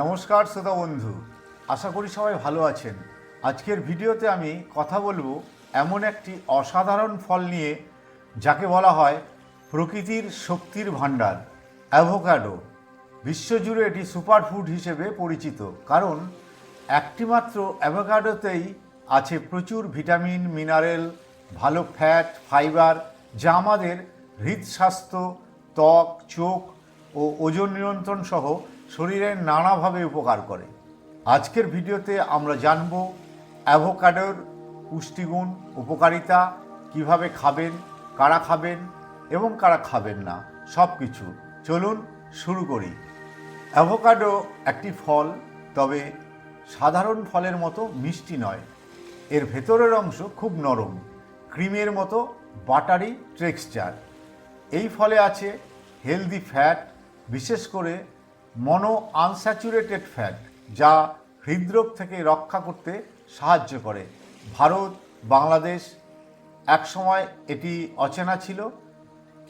নমস্কার শ্রোতা বন্ধু, আশা করি সবাই ভালো আছেন। আজকের ভিডিওতে আমি কথা বলব এমন একটি অসাধারণ ফল নিয়ে, যাকে বলা হয় প্রকৃতির শক্তির ভাণ্ডার, অ্যাভোকাডো। বিশ্বজুড়ে এটি সুপারফুড হিসেবে পরিচিত, কারণ একটিমাত্র অ্যাভোকাডোতেই আছে প্রচুর ভিটামিন, মিনারেল, ভালো ফ্যাট, ফাইবার, যা আমাদের হৃদস্বাস্থ্য, ত্বক, চোখ ও ওজন নিয়ন্ত্রণ সহ শরীরের নানাভাবে উপকার করে। আজকের ভিডিওতে আমরা জানব অ্যাভোকাডোর পুষ্টিগুণ, উপকারিতা, কীভাবে খাবেন, কারা খাবেন এবং কারা খাবেন না সব কিছু চলুন শুরু করি। অ্যাভোকাডো একটি ফল, তবে সাধারণ ফলের মতো মিষ্টি নয়। এর ভেতরের অংশ খুব নরম, ক্রিমের মতো বাটারি টেক্সচার। এই ফলে আছে হেলদি ফ্যাট, বিশেষ করে মনো আনস্যাচুরেটেড ফ্যাট, যা হৃদরোগ থেকে রক্ষা করতে সাহায্য করে। ভারত, বাংলাদেশ একসময় এটি অচেনা ছিল,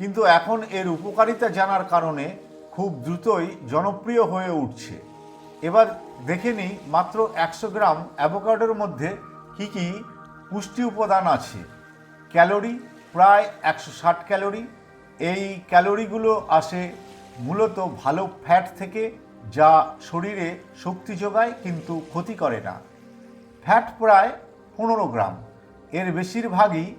কিন্তু এখন এর উপকারিতা জানার কারণে খুব দ্রুতই জনপ্রিয় হয়ে উঠছে। এবার দেখে নিই মাত্র একশো গ্রাম অ্যাভোকাডোর মধ্যে কি কি পুষ্টি উপাদান আছে। ক্যালোরি প্রায় একশো ষাট ক্যালোরি। এই ক্যালোরিগুলো আসে মূলত ভালো ফ্যাট থেকে যা শরীরে শক্তি যোগায় কিন্তু ক্ষতি করে না। ফ্যাট প্রায় পনেরো গ্রাম। এর বেশিরভাগই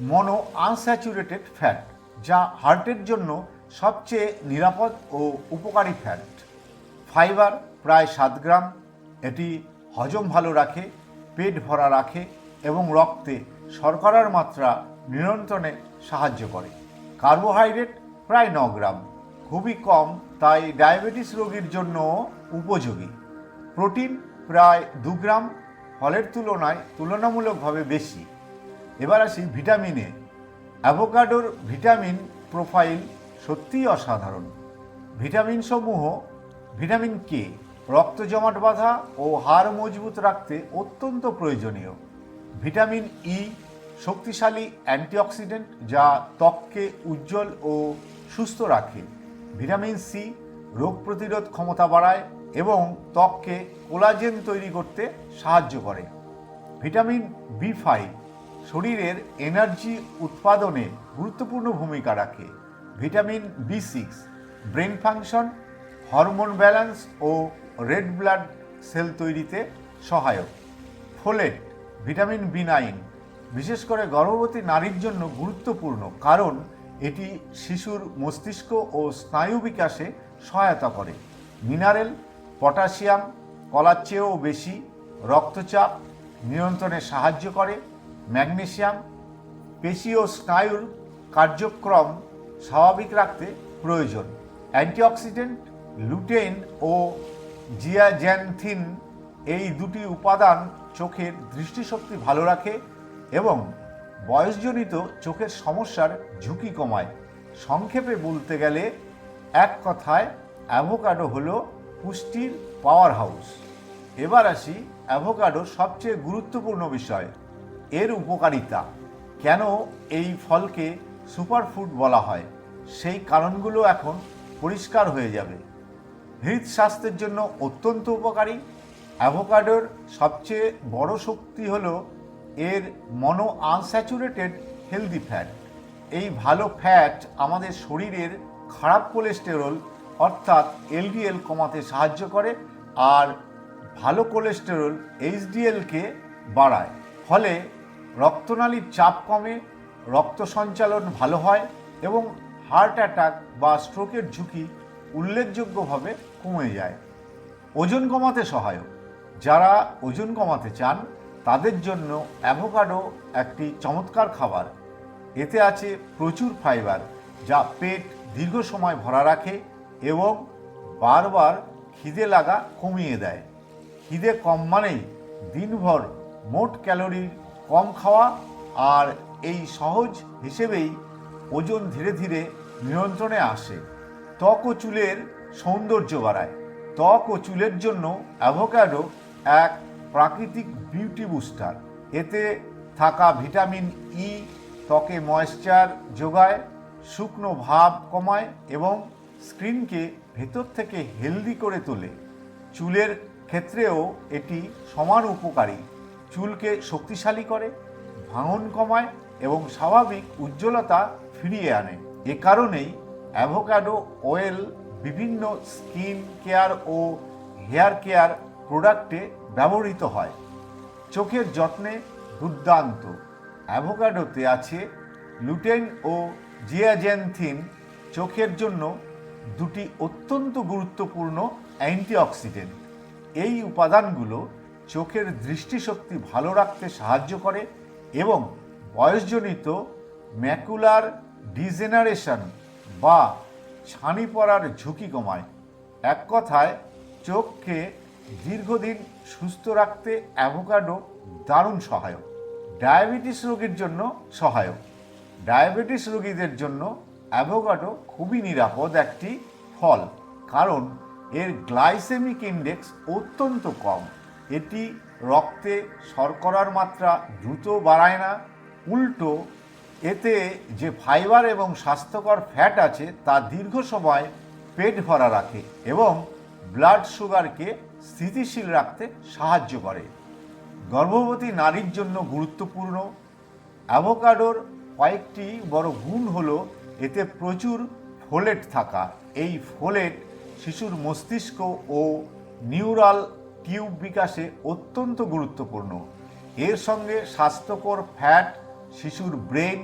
মনো আনস্যাচুরেটেড ফ্যাট যা হার্টের জন্য সবচেয়ে নিরাপদ ও উপকারী ফ্যাট ফাইবার প্রায় সাত গ্রাম। এটি হজম ভালো রাখে, পেট ভরা রাখে এবং রক্তে শর্করার মাত্রা নিয়ন্ত্রণে সাহায্য করে। কার্বোহাইড্রেট প্রায় ন গ্রাম। খুবই কম, তাই ডায়াবেটিস রোগীর জন্য উপযোগী। প্রোটিন প্রায় দু গ্রাম ফলের তুলনায় তুলনামূলকভাবে বেশি। এবার আসি ভিটামিনে অ্যাভোকাডোর ভিটামিন প্রোফাইল সত্যিই অসাধারণ। ভিটামিন সমূহ ভিটামিন কে, রক্ত জমাট বাঁধা ও হাড় মজবুত রাখতে অত্যন্ত প্রয়োজনীয়। ভিটামিন ই শক্তিশালী অ্যান্টিঅক্সিডেন্ট যা ত্বককে উজ্জ্বল ও সুস্থ রাখে। ভিটামিন সি, রোগ প্রতিরোধ ক্ষমতা বাড়ায় এবং ত্বককে কোলাজেন তৈরি করতে সাহায্য করে। ভিটামিন বি ফাইভ শরীরের এনার্জি উৎপাদনে গুরুত্বপূর্ণ ভূমিকা রাখে। Vitamin B six brain function, hormone balance ও রেড ব্লাড সেল তৈরিতে সহায়ক। ফোলেট, ভিটামিন বি নাইন, বিশেষ করে গর্ভবতী নারীর জন্য গুরুত্বপূর্ণ কারণ এটি শিশুর মস্তিষ্ক ও স্নায়ু বিকাশে সহায়তা করে। মিনারেল, পটাশিয়াম, কলার চেয়েও বেশি রক্তচাপ নিয়ন্ত্রণে সাহায্য করে। ম্যাগনেশিয়াম পেশি ও স্নায়ুর কার্যক্রম স্বাভাবিক রাখতে প্রয়োজন। অ্যান্টিঅক্সিডেন্ট লুটেন ও জিয়াজ্যানথিন এই দুটি উপাদান চোখের দৃষ্টিশক্তি ভালো রাখে এবং বয়সজনিত চোখের সমস্যার ঝুঁকি কমায়। সংক্ষেপে বলতে গেলে, এক কথায় অ্যাভোকাডো হলো পুষ্টির পাওয়ার হাউস এবার আসি অ্যাভোকাডোর সবচেয়ে গুরুত্বপূর্ণ বিষয়, এর উপকারিতা। কেন এই ফলকে সুপারফুড বলা হয়? সেই কারণগুলো এখন পরিষ্কার হয়ে যাবে। হৃদস্বাস্থ্যের জন্য অত্যন্ত উপকারী। অ্যাভোকাডোর সবচেয়ে বড় শক্তি হলো এর মনো আনস্যাচুরেটেড হেলদি ফ্যাট এই ভালো ফ্যাট আমাদের শরীরের খারাপ কোলেস্টেরল অর্থাৎ এলডিএল কমাতে সাহায্য করে আর ভালো কোলেস্টেরল এইচডিএলকে বাড়ায়। ফলে রক্তনালীর চাপ কমে, রক্ত সঞ্চালন ভালো হয় এবং হার্ট অ্যাটাক বা স্ট্রোকের ঝুঁকি উল্লেখযোগ্যভাবে কমে যায়। ওজন কমাতে সহায়ক। যারা ওজন কমাতে চান তাদের জন্য অ্যাভোকাডো একটি চমৎকার খাবার। এতে আছে প্রচুর ফাইবার, যা পেট দীর্ঘ সময় ভরা রাখে এবং বারবার খিদে লাগা কমিয়ে দেয়। খিদে কম মানেই দিনভর মোট ক্যালোরি কম খাওয়া আর এই সহজ হিসেবেই ওজন ধীরে ধীরে নিয়ন্ত্রণে আসে। ত্বক ও চুলের সৌন্দর্য বাড়ায়। ত্বক ও চুলের জন্য অ্যাভোকাডো এক প্রাকৃতিক বিউটি বুস্টার। এতে থাকা ভিটামিন ই, ত্বকে ময়েশ্চার যোগায়, শুকনো ভাব কমায় এবং স্ক্রিনকে ভেতর থেকে হেলদি করে তোলে। চুলের ক্ষেত্রেও এটি সমান উপকারী। চুলকে শক্তিশালী করে, ভাঙন কমায় এবং স্বাভাবিক উজ্জ্বলতা ফিরিয়ে আনে। এ কারণেই অ্যাভোকাডো অয়েল বিভিন্ন স্কিন কেয়ার ও হেয়ার কেয়ার প্রোডাক্টে ব্যবহৃত হয়। চোখের যত্নে দুর্দান্ত। অ্যাভোকাডোতে আছে লুটেন ও জিয়াজেনথিন। চোখের জন্য দুটি অত্যন্ত গুরুত্বপূর্ণ অ্যান্টিঅক্সিডেন্ট। এই উপাদানগুলো চোখের দৃষ্টিশক্তি ভালো রাখতে সাহায্য করে এবং বয়সজনিত ম্যাকুলার ডিজেনারেশন বা ছানি পড়ার ঝুঁকি কমায়। এক কথায়, চোখকে দীর্ঘদিন সুস্থ রাখতে অ্যাভোকাডো দারুণ সহায়ক। ডায়াবেটিস রোগীর জন্য সহায়ক। ডায়াবেটিস রোগীদের জন্য অ্যাভোকাডো খুবই নিরাপদ একটি ফল, কারণ এর গ্লাইসেমিক ইন্ডেক্স অত্যন্ত কম। এটি রক্তে শর্করার মাত্রা দ্রুত বাড়ায় না। উল্টো, এতে যে ফাইবার এবং স্বাস্থ্যকর ফ্যাট আছে তা দীর্ঘ সময় পেট ভরা রাখে এবং ব্লাড সুগারকে স্থিতিশীল রাখতে সাহায্য করে। গর্ভবতী নারীর জন্য গুরুত্বপূর্ণ। অ্যাভোকাডোর কয়েকটি বড় গুণ হলো, এতে প্রচুর ফোলেট থাকা। এই ফোলেট শিশুর মস্তিষ্ক ও নিউরাল টিউব বিকাশে অত্যন্ত গুরুত্বপূর্ণ। এর সঙ্গে স্বাস্থ্যকর ফ্যাট শিশুর ব্রেন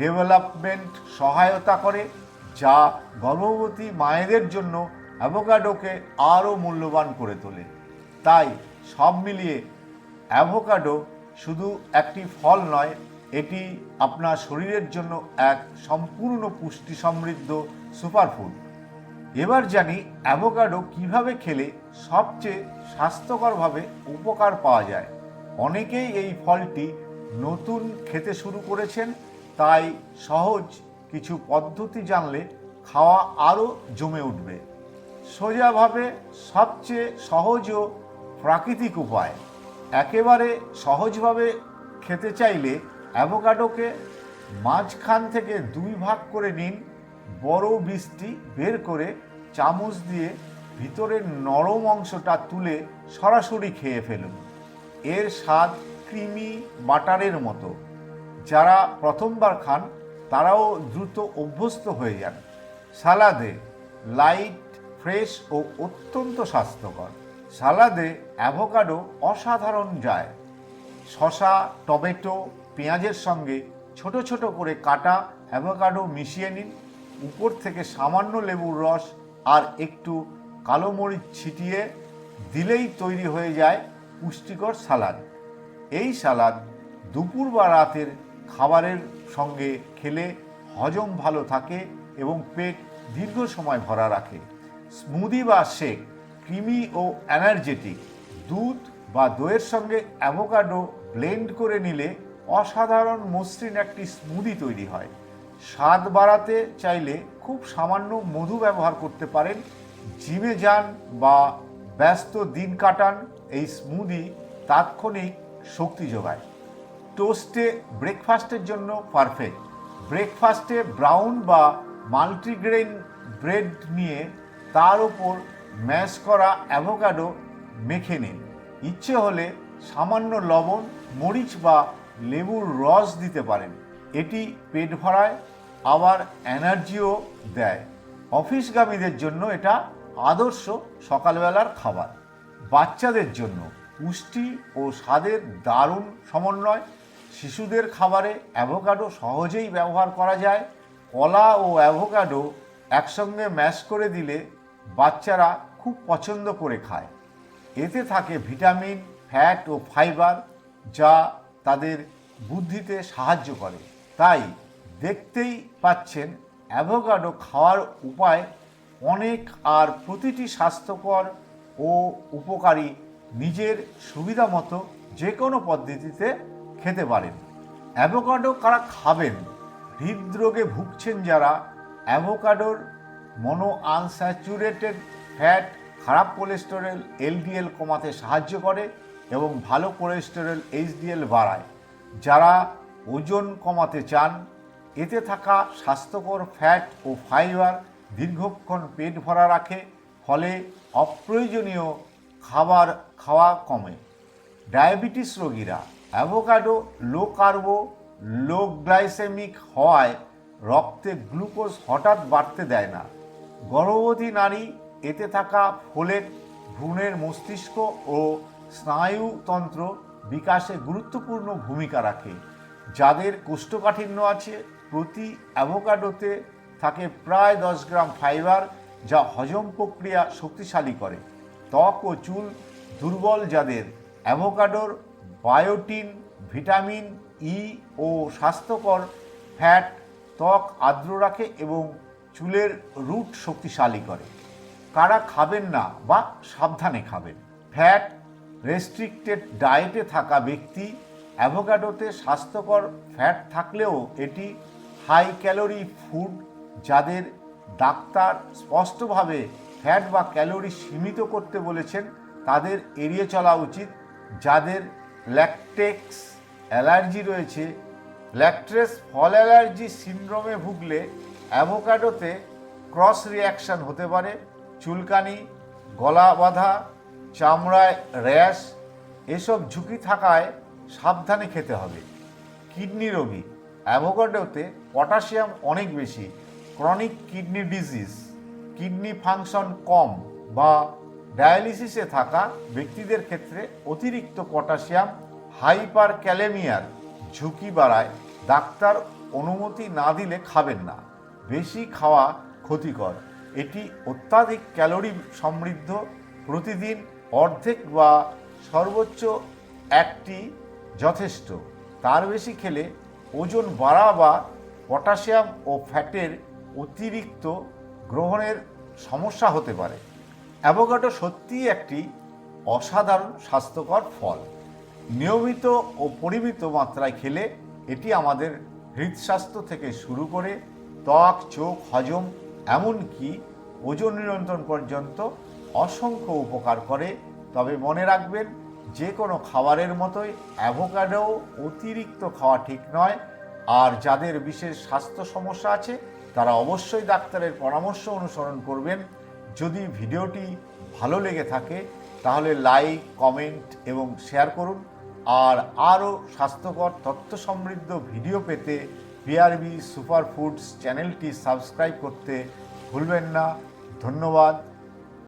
ডেভেলপমেন্ট সহায়তা করে, যা গর্ভবতী মায়েদের জন্য অ্যাভোকাডোকে আরও মূল্যবান করে তোলে। তাই সব মিলিয়ে অ্যাভোকাডো শুধু একটি ফল নয়, এটি আপনার শরীরের জন্য এক সম্পূর্ণ পুষ্টি সমৃদ্ধ সুপারফুড। এবার জানি অ্যাভোকাডো কীভাবে খেলে সবচেয়ে স্বাস্থ্যকরভাবে উপকার পাওয়া যায়। অনেকেই এই ফলটি নতুন খেতে শুরু করেছেন, তাই সহজ কিছু পদ্ধতি জানলে খাওয়া আরও জমে উঠবে। সোজাভাবে সবচেয়ে সহজ ও প্রাকৃতিক উপায়। একেবারে সহজভাবে খেতে চাইলে অ্যাভোকাডোকে মাঝখান থেকে দুই ভাগ করে নিন, বড় বীজটি বের করে চামচ দিয়ে ভিতরের নরম অংশটা তুলে সরাসরি খেয়ে ফেলুন। এর স্বাদ ক্রিমি বাটারের মতো। যারা প্রথমবার খান, তারাও দ্রুত অভ্যস্ত হয়ে যান। সালাদে লাইট ফ্রেশ ও অত্যন্ত স্বাস্থ্যকর। সালাদে অ্যাভোকাডো অসাধারণ যায়। শশা টমেটো, পেঁয়াজের সঙ্গে ছোট ছোট করে কাটা অ্যাভোকাডো মিশিয়ে নিন। উপর থেকে সামান্য লেবুর রস আর একটু কালো মরিচ ছিটিয়ে দিলেই তৈরি হয়ে যায় পুষ্টিকর সালাদ। এই সালাদ দুপুর বা রাতের খাবারের সঙ্গে খেলে হজম ভালো থাকে এবং পেট দীর্ঘ সময় ভরা রাখে। স্মুদি বা শেক, ক্রিমি ও এনার্জেটিক, দুধ বা দইয়ের সঙ্গে অ্যাভোকাডো ব্লেন্ড করে নিলে অসাধারণ মসৃণ একটি স্মুদি তৈরি হয়। স্বাদ বাড়াতে চাইলে খুব সামান্য মধু ব্যবহার করতে পারেন। জিমে যান বা ব্যস্ত দিন কাটান, এই স্মুদি তাৎক্ষণিক শক্তি যোগায়। টোস্টে ব্রেকফাস্টের জন্য পারফেক্ট। ব্রেকফাস্টে ব্রাউন বা মাল্টিগ্রেন ব্রেড নিয়ে তার উপর ম্যাশ করা অ্যাভোকাডো মেখে নিন। ইচ্ছে হলে সামান্য লবণ, মরিচ বা লেবুর রস দিতে পারেন। এটি পেট ভরায়, আবার এনার্জিও দেয়। অফিসগামীদের জন্য এটা আদর্শ সকালবেলার খাবার। বাচ্চাদের জন্য পুষ্টি ও স্বাদের দারুণ সমন্বয়। শিশুদের খাবারে অ্যাভোকাডো সহজেই ব্যবহার করা যায়। কলা ও অ্যাভোকাডো একসঙ্গে ম্যাশ করে দিলে বাচ্চারা খুব পছন্দ করে খায়। এতে থাকে ভিটামিন, ফ্যাট ও ফাইবার যা তাদের বুদ্ধিতে সাহায্য করে। তাই দেখতেই পাচ্ছেন অ্যাভোকাডো খাওয়ার উপায় অনেক আর প্রতিটি স্বাস্থ্যকর ও উপকারী নিজের সুবিধা মতো যে কোনো পদ্ধতিতে খেতে পারেন। অ্যাভোকাডো কারা খাবেন? হৃদরোগে ভুগছেন যারা, অ্যাভোকাডোর মনো আনস্যাচুরেটেড ফ্যাট খারাপ কোলেস্টেরল এলডিএল কমাতে সাহায্য করে এবং ভালো কোলেস্টেরল এইচডিএল বাড়ায়। যারা ওজন কমাতে চান, এতে থাকা স্বাস্থ্যকর ফ্যাট ও ফাইবার দীর্ঘক্ষণ পেট ভরা রাখে, ফলে অপ্রয়োজনীয় খাবার খাওয়া কমে। ডায়াবেটিস রোগীরা অ্যাভোকাডো লো কার্বো লো গ্লাইসেমিক হওয়ায় রক্তে গ্লুকোজ হঠাৎ বাড়তে দেয় না। গর্ভবতী নারী এতে থাকা ফোলেট ভ্রূণের মস্তিষ্ক ও স্নায়ুতন্ত্র বিকাশে গুরুত্বপূর্ণ ভূমিকা রাখে। যাদের কোষ্ঠকাঠিন্য আছে, প্রতি অ্যাভোকাডোতে থাকে প্রায় দশ গ্রাম ফাইবার যা হজম প্রক্রিয়া শক্তিশালী করে। ত্বক ও চুল দুর্বল যাদের অ্যাভোকাডোর, বায়োটিন, ভিটামিন ই ও স্বাস্থ্যকর ফ্যাট, ত্বক আর্দ্র রাখে এবং চুলের রুট শক্তিশালী করে। কারা খাবেন না বা সাবধানে খাবেন? ফ্যাট রেস্ট্রিক্টেড ডায়েটে থাকা ব্যক্তি, অ্যাভোকাডোতে স্বাস্থ্যকর ফ্যাট থাকলেও এটি হাই ক্যালোরি ফুড যাদের ডাক্তার স্পষ্টভাবে ফ্যাট বা ক্যালোরি সীমিত করতে বলেছেন, তাদের এড়িয়ে চলা উচিত। যাদের ল্যাকটেক্স অ্যালার্জি রয়েছে ল্যাকট্রেস ফল অ্যালার্জি সিন্ড্রোমে ভুগলে অ্যাভোকাডোতে ক্রস রিয়াকশন হতে পারে, চুলকানি, গলা বাঁধা, চামড়ায় র্যাশ, এসব ঝুঁকি থাকায় সাবধানে খেতে হবে। কিডনি রোগী, অ্যাভোকাডোতে পটাশিয়াম অনেক বেশি, chronic kidney disease, kidney function কম বা ডায়ালিসিসে থাকা ব্যক্তিদের ক্ষেত্রে অতিরিক্ত পটাশিয়াম হাইপার ক্যালেমিয়ার ঝুঁকি বাড়ায় ডাক্তার অনুমতি না দিলে খাবেন না। বেশি খাওয়া ক্ষতিকর। এটি অত্যাধিক ক্যালোরি সমৃদ্ধ, প্রতিদিন অর্ধেক বা সর্বোচ্চ একটি যথেষ্ট। তার বেশি খেলে ওজন বাড়া বা পটাশিয়াম ও ফ্যাটের অতিরিক্ত গ্রহণের সমস্যা হতে পারে। অ্যাভোকাডো সত্যিই একটি অসাধারণ স্বাস্থ্যকর ফল। নিয়মিত ও পরিমিত মাত্রায় খেলে এটি আমাদের হৃদস্বাস্থ্য থেকে শুরু করে ত্বক, চোখ, হজম, এমনকি ওজন নিয়ন্ত্রণ পর্যন্ত অসংখ্য উপকার করে। তবে মনে রাখবেন যে কোনো খাবারের মতোই অ্যাভোকাডো অতিরিক্ত খাওয়া ঠিক নয়। আর যাদের বিশেষ স্বাস্থ্য সমস্যা আছে, তারা অবশ্যই ডাক্তারের পরামর্শ অনুসরণ করবেন। যদি ভিডিওটি ভালো লেগে থাকে, তাহলে লাইক, কমেন্ট এবং শেয়ার করুন। আর আরও স্বাস্থ্যকর তথ্য সমৃদ্ধ ভিডিও পেতে পিআরবি সুপার ফুডস চ্যানেলটি সাবস্ক্রাইব করতে ভুলবেন না। ধন্যবাদ।